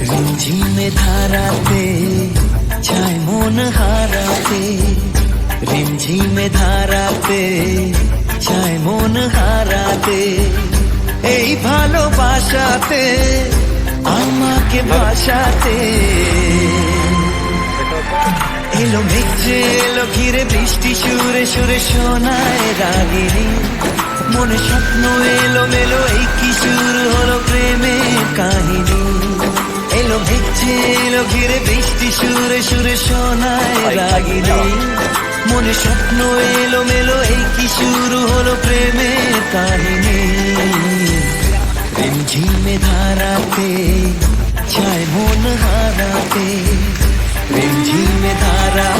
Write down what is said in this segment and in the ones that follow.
রিমঝিমে ধারাতে চায় মন হারাতে রিমঝিমে ধারাতে চায় মন হারাতে এই ভালোবাসাতে আমাকে ভাসাতে এলো মেঘে এলো ঘিরে, বৃষ্টি সুরে সুরে শোনায় রাগিনী। মনে স্বপ্ন এলো মেলো এই কি শুরু হলো প্রেমের কাহিনী? এলো মেঘে এলো ঘিরে বৃষ্টি সুরে সুরে শোনায় রাগিনী। মনে স্বপ্ন এলো মেলো এই কি শুরু হলো প্রেমের কাহিনী? রিমঝিমে ধারাতে চায় মন হারাতে। রিমঝিমে ধারাতে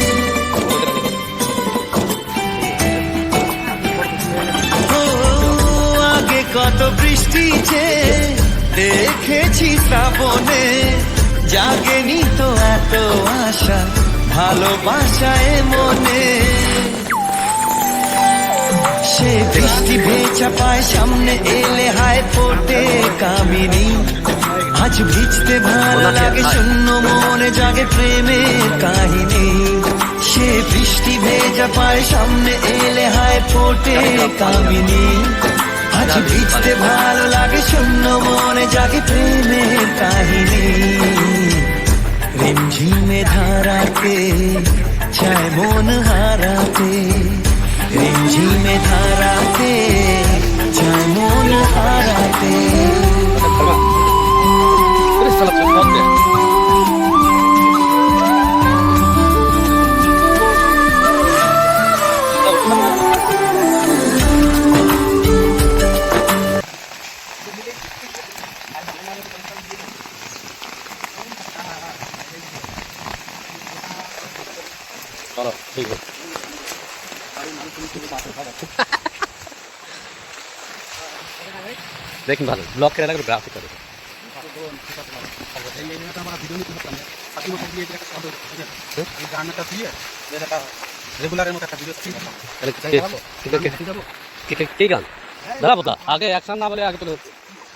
বৃষ্টি দেখেছি শ্রাবণে জাগেনি তো এত আশা ভালোবাসায় মনে। সে বৃষ্টি ভেজা পায় সামনে এলে হায় ফোটে কামিনী। আজ ভিজতে ভালো লাগে শূন্য মনে জাগে প্রেমের কাহিনী। সে বৃষ্টি ভেজা পায় সামনে এলে হায় ফোটে কামিনী। আজ ভিজতে ভালো লাগে, শূন্য মনে জাগে প্রেমের কাহিনী। রিমঝিমে ধারাতে, চায় মন হারাতে, রিমঝিমে ধারাতে। চলো ঠিক আছে দেখুন ভালো ব্লক করে লাগবে গ্রাফিক করে তাহলে কে- গান? দাঁড়াবো আগে অ্যাকশন না বলে আগে তো